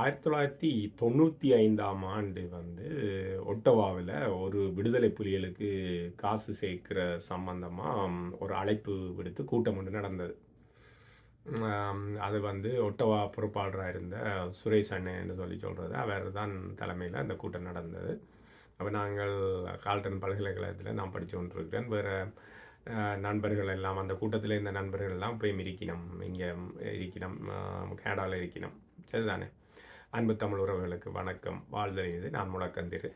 ஆயிரத்தி தொள்ளாயிரத்தி தொண்ணூற்றி ஐந்தாம் ஆண்டு வந்து ஒட்டவாவில் ஒரு விடுதலை புலிகளுக்கு காசு சேர்க்கிற சம்பந்தமாக ஒரு அழைப்பு விடுத்து கூட்டம் ஒன்று நடந்தது. அது வந்து ஒட்டவா பொறுப்பாளராக இருந்த சுரேஷ் அண்ணன் சொல்லி சொல்கிறது அவர் தான் தலைமையில் அந்த கூட்டம் நடந்தது. அப்போ நாங்கள் கால்டன் பல்கலைக்கழகத்தில் நான் படித்து கொண்டிருக்கிறேன். வேறு நண்பர்கள் எல்லாம் அந்த கூட்டத்தில் இருந்த நண்பர்கள் எல்லாம் போய் இருக்கணும் இங்கே இருக்கணும் கனடாவில் இருக்கணும் சரிதானே? அன்பு தமிழ் உறவுகளுக்கு வணக்கம். வாழ்தல் இது நான் முழக்கந்திரு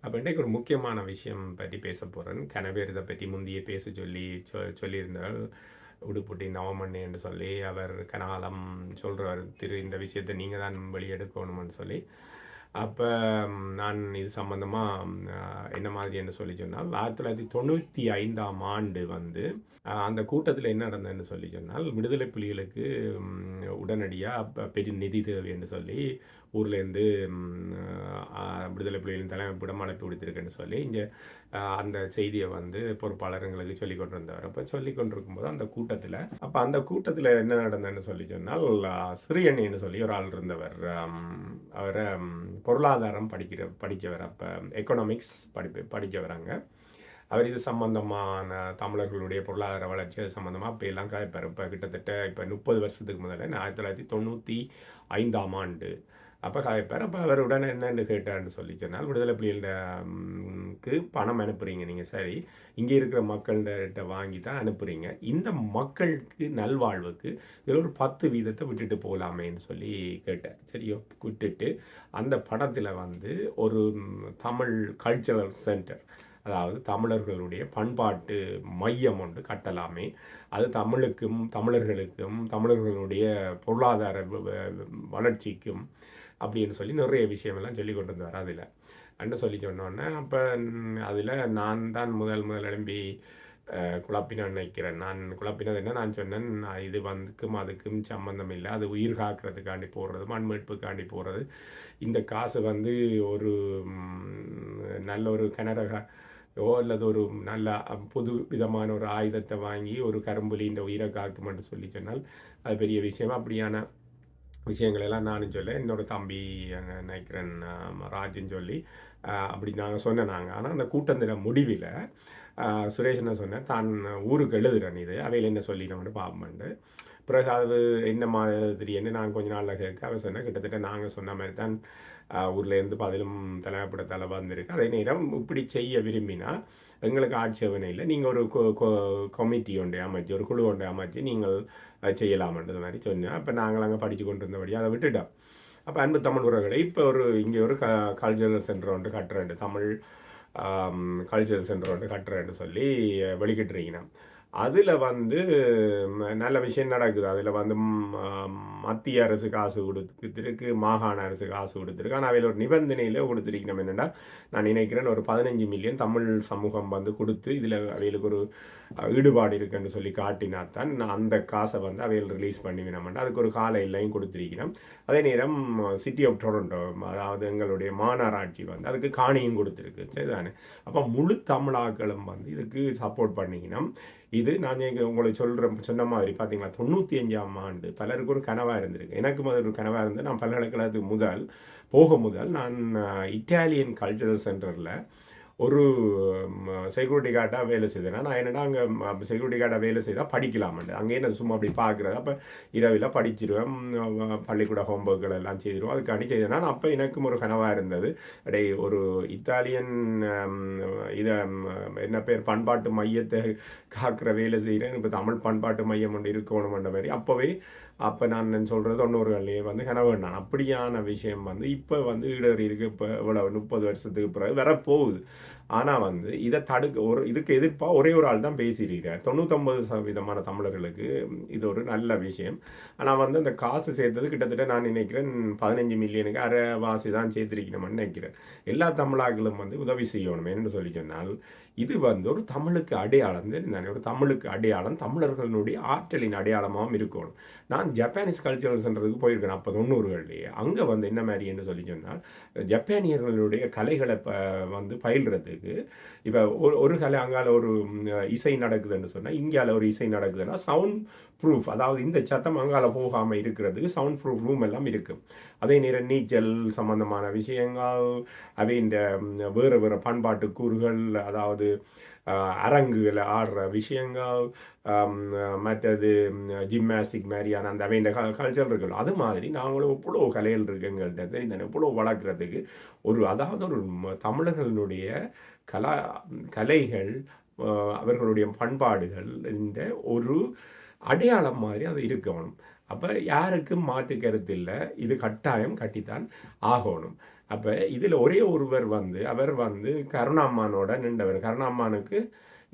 அப்போ இன்றைக்கு ஒரு முக்கியமான விஷயம் பற்றி பேச போகிறேன் கனவேர் இதை பற்றி முந்தைய பேச சொல்லி சொ சொல்லியிருந்தால் உடுப்புட்டி நவமண்ணு என்று சொல்லி அவர் கனாலம் சொல்கிறார் திரு இந்த விஷயத்தை நீங்கள் தான் வெளியெடுக்கணும்னு சொல்லி அப்போ நான் இது சம்மந்தமாக என்ன மாதிரி என்று சொல்லி சொன்னால் ஆயிரத்தி தொள்ளாயிரத்தி தொண்ணூற்றி ஐந்தாம் ஆண்டு வந்து அந்த கூட்டத்தில் என்ன நடந்ததுன்னு சொல்லி சொன்னால் விடுதலை புலிகளுக்கு உடனடியாக பெரிய நிதி தேவை என்று சொல்லி ஊர்லேருந்து விடுதலை புலிகளின் தலைமைப்பிடம் அழைப்பு விடுத்திருக்கேன்னு சொல்லி இங்கே அந்த செய்தியை வந்து பொறுப்பாளர்களுக்கு சொல்லி கொண்டிருந்தவர். அப்போ சொல்லி கொண்டிருக்கும்போது அந்த கூட்டத்தில் அப்போ அந்த கூட்டத்தில் என்ன நடந்ததுன்னு சொல்லி சொன்னால் சிறியண்ணின்னு சொல்லி ஒரு ஆள் இருந்தவர். அவரை பொருளாதாரம் படிக்கிற படித்தவர் அப்போ எக்கனாமிக்ஸ் படிப்பு படித்தவர் அங்கே. அவர் இது சம்பந்தமான தமிழர்களுடைய பொருளாதார வளர்ச்சி அது சம்பந்தமாக இப்போ எல்லாம் காய்ப்பார் இப்போ கிட்டத்தட்ட இப்போ முப்பது வருஷத்துக்கு முதல்ல ஆயிரத்தி தொள்ளாயிரத்தி தொண்ணூற்றி ஐந்தாம் ஆண்டு அப்போ காய்ப்பார் அப்போ அவர் உடனே என்னென்னு கேட்டார்னு சொல்லி சொன்னால் விடுதலை புலிகளுக்கு பணம் அனுப்புகிறீங்க நீங்கள் சரி. இங்கே இருக்கிற மக்கள்கிட்ட வாங்கி தான் அனுப்புகிறீங்க இந்த மக்களுக்கு நல்வாழ்வுக்கு இதில் ஒரு பத்து வீதத்தை விட்டுட்டு போகலாமேன்னு சொல்லி கேட்டார். சரியோ விட்டுட்டு அந்த படத்தில் வந்து ஒரு தமிழ் கல்ச்சரல் சென்டர் அதாவது தமிழர்களுடைய பண்பாட்டு மையம் ஒன்று கட்டலாமே. அது தமிழுக்கும் தமிழர்களுக்கும் தமிழர்களுடைய பொருளாதார வ- வளர்ச்சிக்கும் அப்படின்னு சொல்லி நிறைய விஷயமெல்லாம் சொல்லி கொண்டு வந்தார் அதில். அண்ணன் சொல்லி சொன்னோன்னே அப்போ அதில் நான் தான் முதல் முதல் எழும்பி அஹ், நினைக்கிறேன். நான் குழப்பினது என்ன? நான் சொன்னேன் நான் இது வந்துக்கும் அதுக்கும் சம்மந்தம் இல்லை. அது உயிர் காக்கிறதுக்காண்டி போடுறது மண் மீட்புக்காண்டி போடுறது. இந்த காசு வந்து ஒரு நல்ல ஒரு கனரக ஓ அல்லது ஒரு நல்ல புது விதமான ஒரு ஆயுதத்தை வாங்கி ஒரு கரும்புலி இந்த உயிரை காக்குமென்று சொல்லி சொன்னால் அது பெரிய விஷயம். அப்படியான விஷயங்களெல்லாம் நானும் சொல்ல என்னோடய தம்பி அங்க நினைக்கிறேன் ராஜுன்னு சொல்லி அப்படி நாங்கள் சொன்னேன் நாங்கள் ஆனால் அந்த கூட்டத்தின முடிவில் சுரேஷ் என்ன சொன்னேன். தான் ஊருக்கு எழுதுறேன் இது. அவையில் என்ன சொல்லினோம்னு பார்ப்போம்ண்டு பிறகு அது என்ன மாதிரி என்ன நான் கொஞ்ச நாளில் கேட்க அவன் சொன்னேன். கிட்டத்தட்ட நாங்கள் சொன்ன மாதிரி தான் ஊர்லேருந்து பதிலும் தலைமைப்படத்தால் வந்திருக்கு. அதே நேரம் இப்படி செய்ய விரும்பினா எங்களுக்கு ஆட்சேபனை இல்லை. நீங்கள் ஒரு கமிட்டி ஒன்றை அமைச்சு ஒரு குழு ஒன்றை அமைச்சு நீங்கள் அதை செய்யலாமன்றது மாதிரி சொன்னேன் அப்போ நாங்கள் அங்கே படித்து கொண்டு இருந்தபடி அதை விட்டுட்டோம். அப்போ அன்பு தமிழ் உறவுகளை இப்போ ஒரு இங்கே ஒரு க கல்ச்சரல் சென்டர் ஒன்று கட்டுறேன். தமிழ் கல்ச்சர் சென்டர் ஒன்று கட்டுறேன்னு சொல்லி வெளிக்கிட்டுருக்கீங்க. அதில் வந்து நல்ல விஷயம் நடக்குது. அதில் வந்து மத்திய அரசு காசு கொடுத்துருக்கு மாகாண அரசு காசு கொடுத்துருக்கு. ஆனால் அதில் ஒரு நிபந்தனையில் கொடுத்துருக்கணும் என்னென்னா நான் நினைக்கிறேன் ஒரு பதினஞ்சு மில்லியன் தமிழ் சமூகம் வந்து கொடுத்து இதில் அவைகளுக்கு ஒரு ஈடுபாடு இருக்குன்னு சொல்லி காட்டினா தான் நான் அந்த காசை வந்து அவைகள் ரிலீஸ் பண்ணிவிடமாட்டேன் அதுக்கு ஒரு கால எல்லையும் கொடுத்துருக்கணும். அதே நேரம் சிட்டி ஆஃப் டொரண்டோ அதாவது எங்களுடைய மாநகராட்சி வந்து அதுக்கு காணியும் கொடுத்துருக்கு. சரிதானே? அப்போ முழு தமிழாக்களும் வந்து இதுக்கு சப்போர்ட் பண்ணிக்கணும். இது நான் இங்கே உங்களுக்கு சொல்கிற சொன்ன மாதிரி பார்த்தீங்களா தொண்ணூற்றி அஞ்சாம் ஆண்டு பலருக்கு ஒரு கனவாக இருந்திருக்கு. எனக்கு முதல் ஒரு கனவாக இருந்து நான் பல்கலைக்கழகத்துக்கு முதல் போக முதல் நான் இட்டாலியன் கல்ச்சரல் சென்டரில் ஒரு செக்யூரிட்டி கார்டாக வேலை செய்தேன் நான் என்னடா அங்கே செக்யூரிட்டி கார்டாக வேலை செய்தால் படிக்கலாமண்டு அங்கேயே நான் சும்மா அப்படி பார்க்குறது அப்போ இரவில் படிச்சிருவேன். பள்ளிக்கூட ஹோம்ஒர்க்குகள் எல்லாம் செய்திருவோம். அதுக்காண்டி செய்தேன்னா நான் அப்போ எனக்கும் ஒரு கனவாக இருந்தது. அடே ஒரு இத்தாலியன் இதை என்ன பேர் பண்பாட்டு மையத்தை காக்கிற வேலை செய்கிறேன். இப்போ தமிழ் பண்பாட்டு மையம் ஒன்று இருக்கணும்ன்ற மாதிரி. அப்போவே அப்போ நான் சொல்கிறது தொண்ணூறுகள்லேயே வந்து கனவு நான் அப்படியான விஷயம் வந்து இப்போ வந்து ஈடேறி இருக்கு. இப்போ இவ்வளோ முப்பது வருஷத்துக்கு பிறகு வரப்போகுது. ஆனால் வந்து இதை தடுக்க ஒரு இதுக்கு எதிர்ப்பாக ஒரே ஒரு ஆள் தான் பேசியிருக்கிறார். தொண்ணூத்தொம்பது சதவீதமான தமிழர்களுக்கு இது ஒரு நல்ல விஷயம். ஆனால் வந்து அந்த காசு சேர்த்தது கிட்டத்தட்ட நான் நினைக்கிறேன் பதினஞ்சு மில்லியனுக்கு அரைவாசி தான் சேர்த்திருக்கணும்னு நினைக்கிறேன். எல்லா தமிழாக்களும் வந்து உதவி செய்யணும் என்று சொல்லி சொன்னால் இது வந்து ஒரு தமிழுக்கு அடையாளம். தெரிந்தானே ஒரு தமிழுக்கு அடையாளம் தமிழர்களுடைய ஆற்றலின் அடையாளமாகவும் இருக்கணும். நான் ஜப்பானீஸ் கல்ச்சரல் சென்டருக்கு போயிருக்கேன் அப்போ தொண்ணூறுகள்லேயே. அங்கே வந்து என்ன மாதிரி என்று சொல்லி சொன்னால் ஜப்பானியர்களுடைய கலைகளை ப வந்து பயில்றதுக்கு இப்போ ஒரு ஒரு கலை அங்கால ஒரு இசை நடக்குதுன்னு சொன்னால் இந்தியாவில் ஒரு இசை நடக்குதுன்னா சவுண்ட் ப்ரூஃப் அதாவது இந்த சத்தம் அங்கால போகாமல் இருக்கிறதுக்கு சவுண்ட் ப்ரூஃப் ரூம் எல்லாம் இருக்கும் அதே நேரம் நீச்சல் சம்பந்தமான விஷயங்கள் அவை இந்த வேறு வேறு பண்பாட்டு கூறுகள் அதாவது அரங்குகளை ஆடுற விஷயங்கள் மற்றது ஜிம்னாஸ்டிக் மாதிரியான அந்த அவைண்ட கல்ச்சர் இருக்கும் அது மாதிரி நாங்களும் இவ்வளோ கலைகள் இருக்குங்கள்ட்ட எங்கள்கிட்ட இவ்வளோ வளர்க்குறதுக்கு ஒரு அதாவது ஒரு தமிழர்களுடைய கலா கலைகள் அவர்களுடைய பண்பாடுகள் இந்த ஒரு அடையாளம் மாதிரி அது இருக்கணும். அப்போ யாருக்கும் மாற்று கருத்து இல்லை. இது கட்டாயம் கட்டித்தான் ஆகணும். அப்போ இதில் ஒரே ஒருவர் வந்து அவர் வந்து கருணாம்மானோட நின்றவர். கருணாம்மானுக்கு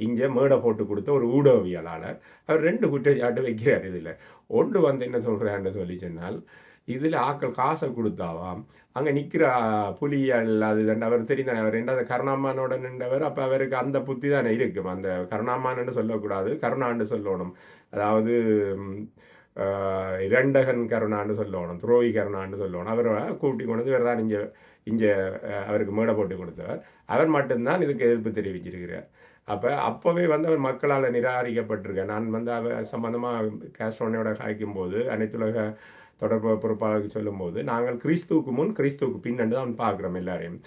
இங்கே மேடை போட்டு கொடுத்த ஒரு ஊடகவியலாளர். அவர் ரெண்டு குற்றச்சாட்டு வைக்கிறார் இதில். ஒன்று வந்து என்ன சொல்கிறான்னு சொல்லி சொன்னால் இதில் ஆக்கள் காசை கொடுத்தாவாம். அங்கே நிற்கிற புலியல் அது அவர் தெரிந்தானே அவர் ரெண்டாவது கருணாமானோட நின்றவர். அப்போ அவருக்கு அந்த புத்தி தானே இருக்கும். அந்த கருணாமான்னு சொல்லக்கூடாது கருணான்னு சொல்லணும். அதாவது இரண்டகன் கருணான்னு சொல்லணும் துரோகி கருணான்னு சொல்லணும். அவரை கூட்டி கொண்டு இவர் தான் இங்கே இங்கே அவருக்கு மேடை போட்டு கொடுத்தவர். அவர் மட்டும்தான் இதுக்கு எதிர்ப்பு தெரிவிச்சிருக்கிறார். அப்போ அப்போவே வந்து அவர் மக்களால் நிராகரிக்கப்பட்டிருக்கேன் நான் வந்து அவர் சம்மந்தமாக கேஸ்ட்ரோனையோட காய்க்கும் போது அனைத்துலக தொடர்பு பொறுப்பாளருக்கு சொல்லும்போது நாங்கள் கிறிஸ்துவுக்கு முன் கிறிஸ்துவுக்கு பின்னண்டு தான் பார்க்குறோம் எல்லாரையும்.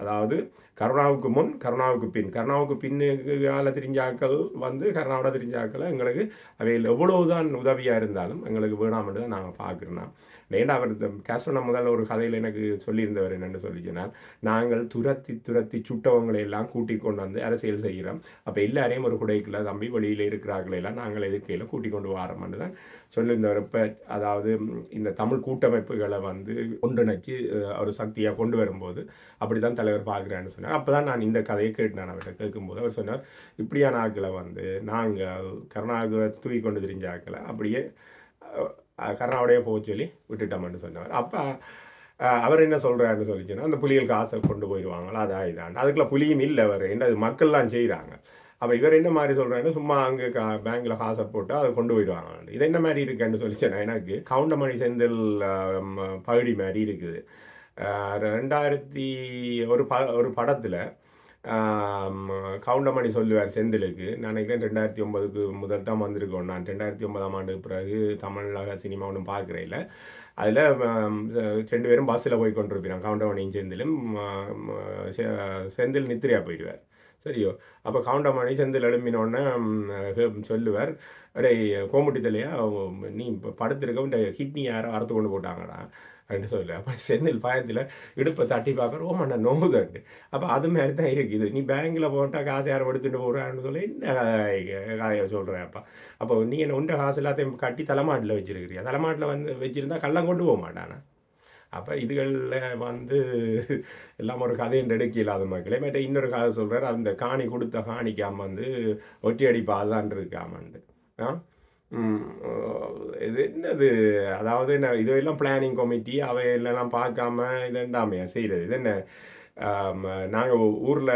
அதாவது கருணாவுக்கு முன் கருணாவுக்கு பின். கருணாவுக்கு பின்னுக்கால தெரிஞ்சாக்கள் வந்து கருணாவோட தெரிஞ்சாக்களை எங்களுக்கு அவையில் எவ்வளவுதான் உதவியாக இருந்தாலும் எங்களுக்கு வேணாம்னு தான் நாங்கள் பார்க்குறோம். ஏன்னா அவர் கேஸ்டோனா முதல்ல ஒரு கதையில் எனக்கு சொல்லியிருந்தவர் என்னென்னு சொல்லி சொன்னால் நாங்கள் துரத்தி துரத்தி சுட்டவங்களை எல்லாம் கூட்டிக் கொண்டு வந்து அரசியல் செய்கிறோம். அப்போ எல்லாரையும் ஒரு குடைக்குள்ள தம்பி வெளியில் இருக்கிறார்கள் எல்லாம் நாங்கள் எதிர்க்கையில் கூட்டிக் கொண்டு வரோம்னு தான் சொல்லியிருந்தவர். இப்போ அதாவது இந்த தமிழ் கூட்டமைப்புகளை வந்து ஒன்றிணைச்சு ஒரு சக்தியாக கொண்டு வரும்போது அப்படி தான் தலைவர் பார்க்குறேன்னு சொன்னார். அப்போ தான் நான் இந்த கதையை கேட்டு நான் அவர்கிட்ட கேட்கும்போது அவர் சொன்னார் இப்படியான ஆக்களை வந்து நாங்கள் கருணாக தூக்கி கொண்டு தெரிஞ்ச ஆக்களை அப்படியே கருணாவோடையே போக சொல்லி விட்டுட்டோம்னு சொன்னார். அப்போ அவர் என்ன சொல்கிறாருன்னு சொல்லிச்சுன்னா அந்த புலிகள் காசை கொண்டு போயிடுவாங்களா அதான் இதான் அதுக்குள்ள புலியும் இல்லை அவர். என்ன அது மக்கள்லாம் செய்கிறாங்க அப்போ இவர் என்ன மாதிரி சொல்கிறாரு சும்மா அங்கே கா பேங்க்கில் காசை போட்டு அதை கொண்டு போயிடுவாங்க இது என்ன மாதிரி இருக்குன்னு சொல்லிச்சேன்னா எனக்கு கவுண்டமணி செந்தில் பகுடி மாதிரி இருக்குது. ரெண்டாயிரத்தி ஒரு ப ஒரு படத்தில் கவுண்டமணி சொல்லுவார் செந்திலுக்கு நினைக்கிறேன் ரெண்டாயிரத்தி ஒன்பதுக்கு முதல் தான் வந்திருக்கோம். நான் ரெண்டாயிரத்தி ஒன்பதாம் ஆண்டு பிறகு தமிழக சினிமா ஒன்றும் பார்க்குறேன் அதில் ரெண்டு பேரும் பஸ்ஸில் போய் கொண்டிருப்பாங்க கவுண்டமணியும் செந்திலும் செந்தில் நித்திரியா போயிடுவார். சரியோ? அப்போ கவுண்டமணி செந்தில் எழுப்பினோடனே சொல்லுவார் அடே கோமுட்டி தலையா? நீ இப்போ படுத்திருக்க கிட்னி யாரோ அறுத்து கொண்டு போட்டாங்கடா. அப்படின்னு சொல்லு அப்போ செந்தில் பயத்தில் இடுப்பை தட்டி பார்க்குற ஓ மண்ண நோவுதண்டு அப்போ அது மாதிரி தான் இருக்குது. நீ பேங்கில் போட்டால் காசு யாரும் எடுத்துகிட்டு போகிறான்னு சொல்லி என்ன காய சொல்கிறேன் அப்பா அப்போ நீ என்ன உண்ட காசு எல்லாத்தையும் கட்டி தலைமாட்டில் வச்சுருக்கிறியா? தலைமாட்டில் வந்து வச்சுருந்தா கள்ளம் கொண்டு போக மாட்டானா? அப்போ இதுகளில் வந்து எல்லாம் ஒரு கதையின் நெடுக்கி இல்லாத மக்களே. மற்ற இன்னொரு கதை சொல்கிறார் அந்த காணி கொடுத்த காணிக்காம வந்து ஒட்டி அடிப்பா இருக்காமண்டு ஆ? இது என்னது? அதாவது என்ன இதெல்லாம் பிளானிங் கமிட்டி அவையெல்லாம் பார்க்காம இதுண்டாமையா? செய்கிறது இது என்ன? நாங்கள் ஊரில்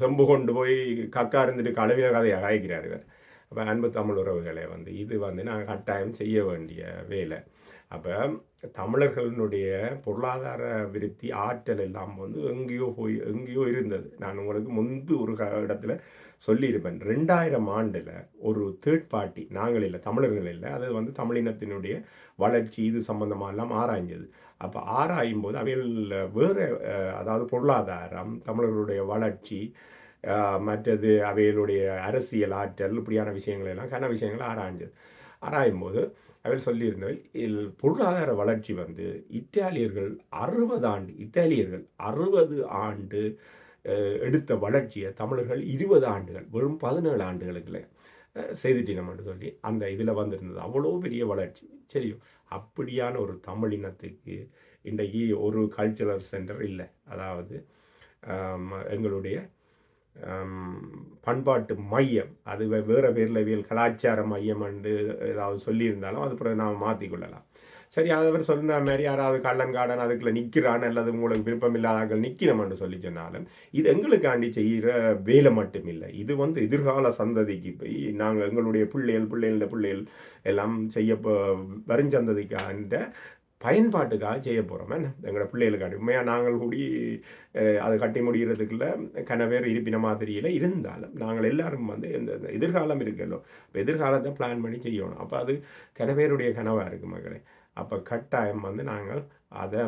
செம்பு கொண்டு போய் கக்கா இருந்துட்டு கழுவின கதையாக காய்க்கிறார் இவர். அப்போ அன்பு தமிழ் உறவுகளை வந்து இது வந்து நாங்கள் கட்டாயம் செய்ய வேண்டிய வேலை. அப்போ தமிழர்களினுடைய பொருளாதார விருத்தி ஆற்றல் எல்லாம் வந்து எங்கேயோ போய் எங்கேயோ இருந்தது. நான் உங்களுக்கு முன்பு ஒரு இடத்துல சொல்லியிருப்பேன். ரெண்டாயிரம் ஆண்டில் ஒரு தேர்ட் பார்ட்டி நாங்கள் இல்லை தமிழர்கள் இல்லை அது வந்து தமிழினத்தினுடைய வளர்ச்சி இது சம்பந்தமாக எல்லாம் ஆராய்ஞ்சது. அப்போ ஆராயும் போது அவைகள் வேறு அதாவது பொருளாதாரம் தமிழர்களுடைய வளர்ச்சி மற்றது அவைகளுடைய அரசியல் ஆற்றல் இப்படியான விஷயங்கள் எல்லாம் கன விஷயங்களை ஆராய்ஞ்சது. ஆராயும் போது அவர் சொல்லியிருந்தவர் பொருளாதார வளர்ச்சி வந்து இத்தாலியர்கள் அறுபது ஆண்டு இத்தாலியர்கள் அறுபது ஆண்டு எடுத்த வளர்ச்சியை தமிழர்கள் இருபது ஆண்டுகள் வெறும் பதினேழு ஆண்டுகளுக்குள்ள செய்துட்டினோம்னு சொல்லி அந்த இதில் வந்திருந்தது. அவ்வளோ பெரிய வளர்ச்சி. சரி அப்படியான ஒரு தமிழினத்துக்கு இன்றைக்கு ஒரு கல்ச்சுரல் சென்டர் இல்லை. அதாவது எங்களுடைய பண்பாட்டு மையம். அது வேறு பேரில் வியல் கலாச்சார மையம் என்று ஏதாவது சொல்லியிருந்தாலும் அது பிறகு நாம் மாற்றிக்கொள்ளலாம் சரி அவர் சொன்ன மாதிரி யாராவது கள்ளங்காடன் காடன் அதுக்குள்ள நிற்கிறான் அல்லது உங்களுக்கு விருப்பம் இல்லாதாக்கள் நிற்கணும்னு சொல்லி சொன்னாலும் இது எங்களுக்காண்டி செய்கிற வேலை மட்டும் இல்லை இது வந்து எதிர்கால சந்ததிக்கு போய் நாங்கள் எங்களுடைய பிள்ளைகள் பிள்ளைகள பிள்ளைகள் எல்லாம் செய்ய வருஞ்சந்ததிக்காண்ட பயன்பாட்டுக்காக செய்ய போகிறோம் என்ன? எங்களோட பிள்ளைகளுக்காண்டி. உண்மையாக நாங்கள் கூடி அது கட்டி முடிகிறதுக்குள்ள கனவேர் இருப்பின மாதிரியில் இருந்தாலும் நாங்கள் எல்லாரும் வந்து இந்த எதிர்காலம் இருக்குல்லோ இப்போ எதிர்காலத்தை பிளான் பண்ணி செய்யணும். அப்போ அது கனவேருடைய கனவாக இருக்குது மகளே. அப்போ கட்டாயம் வந்து நாங்கள் அதை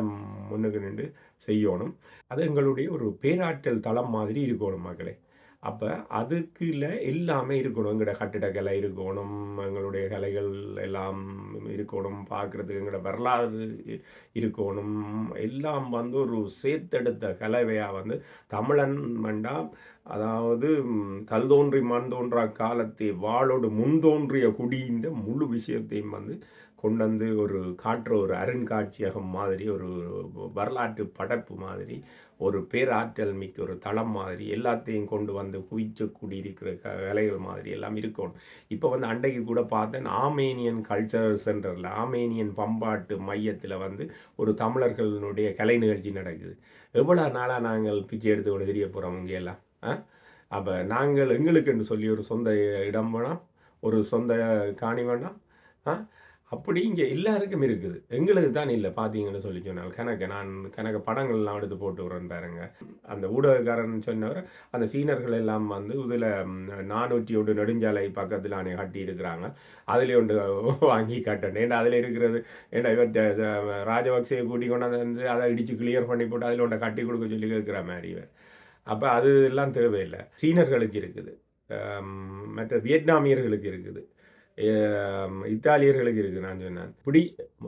முன்னுக்கு நின்று செய்யணும். அது எங்களுடைய ஒரு பேராற்றல் தளம் மாதிரி இருக்கணும் மகளே. அப்போ அதுக்குள்ள எல்லாமே இருக்கணும். எங்களோட கட்டிடக்கலை இருக்கணும். எங்களுடைய கலைகள் எல்லாம் இருக்கணும். பார்க்குறதுக்கு எங்களோட வரலாறு இருக்கணும். எல்லாம் வந்து ஒரு சேர்த்தெடுத்த கலவையாக வந்து தமிழன் மண்டா அதாவது கல் தோன்றி மண் தோன்றா காலத்தை வாளோடு முன் தோன்றிய குடியின் முழு விஷயத்தையும் வந்து கொண்டு வந்து ஒரு காட்டுற ஒரு அருங்காட்சியகம் மாதிரி ஒரு வரலாற்று படைப்பு மாதிரி ஒரு பேராற்றல் மிக்க ஒரு தளம் மாதிரி எல்லாத்தையும் கொண்டு வந்து குவிச்சு கூடியிருக்கிற க வேலைகள் மாதிரி எல்லாம் இருக்கணும். இப்போ வந்து அன்றைக்கு கூட பார்த்தேன் ஆமேனியன் கல்ச்சரல் சென்டரில் ஆமேனியன் பம்பாட்டு மையத்தில் வந்து ஒரு தமிழர்களுடைய கலை நிகழ்ச்சி நடக்குது. எவ்வளோ நாளாக நாங்கள் பிச்சை எடுத்து கொண்டு தெரிய போகிறோம் இங்கே எல்லாம் ஆ? அப்போ நாங்கள் எங்களுக்குன்னு சொல்லி ஒரு சொந்த இடம் வேணாம் ஒரு சொந்த காணி வேணாம் ஆ? அப்படி இங்கே எல்லாருக்கும் இருக்குது. எங்களுக்கு தான் இல்லை பார்த்தீங்கன்னு சொல்லி சொன்னால். கணக்கு நான் கணக்கு படங்கள்லாம் எடுத்து போட்டு விட்றேன் பாருங்க. அந்த ஊடகக்காரன் சொன்னவர் அந்த சீனர்கள் எல்லாம் வந்து இதில் நானூற்றி ஒன்று நெடுஞ்சாலை பக்கத்தில் அணை கட்டி இருக்கிறாங்க. அதில் ஒன்று வாங்கி கட்டணும். ஏன்னா அதில் இருக்கிறது? ஏன்னா இவர் ராஜபக்சையை கூட்டி கொண்டாந்து வந்து அதை இடித்து கிளியர் பண்ணி போட்டு அதில் ஒன்றை கட்டி கொடுக்க சொல்லி கேட்குற மாதிரி இவர். அப்போ அது எல்லாம் தேவையில்லை. சீனர்களுக்கு இருக்குது. மற்ற வியட்நாமியர்களுக்கு இருக்குது. இத்தாலியர்களுக்கு இருக்குது நான் சொன்னேன். இப்படி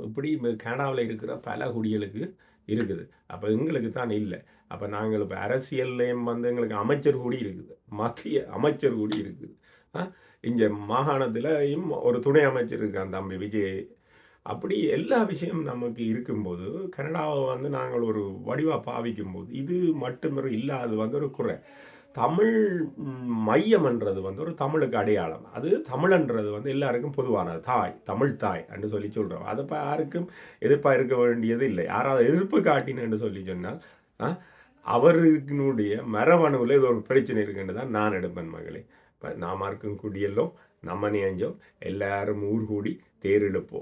இப்படி கனடாவில் இருக்கிற பல குடிகளுக்கு இருக்குது. அப்போ எங்களுக்கு தான் இல்லை. அப்போ நாங்கள் இப்போ அரசியல்லையும் வந்து எங்களுக்கு அமைச்சர் கூடி இருக்குது. மத்திய அமைச்சர் கூடி இருக்குது. ஆ இங்கே மாகாணத்திலையும் ஒரு துணை அமைச்சர் இருக்கான் தம்பி விஜய். அப்படி எல்லா விஷயம் நமக்கு இருக்கும்போது கனடாவை வந்து நாங்கள் ஒரு வடிவாக பாவிக்கும்போது இது மட்டும் இல்லாது வந்து ஒரு குறை. தமிழ் மையம்ன்றது வந்து ஒரு தமிழுக்கு அடையாளம். அது தமிழன்றது வந்து எல்லாருக்கும் பொதுவானது. தாய் தமிழ் தாய் என்று சொல்லி சொல்கிறோம் அதை இப்போ யாருக்கும் எதிர்ப்பாக இருக்க வேண்டியது இல்லை. யாராவது எதிர்ப்பு காட்டினு சொல்லி சொன்னால் ஆ, மரபணுவில் இது ஒரு பிரச்சனை இருக்குன்னு தான் நான் எடுப்பேன் மகளே. இப்போ நாம இருக்கும் குடியெல்லாம் நம்ம நேஞ்சோம் எல்லாரும் ஊர் கூடி தேர் இழுப்போம்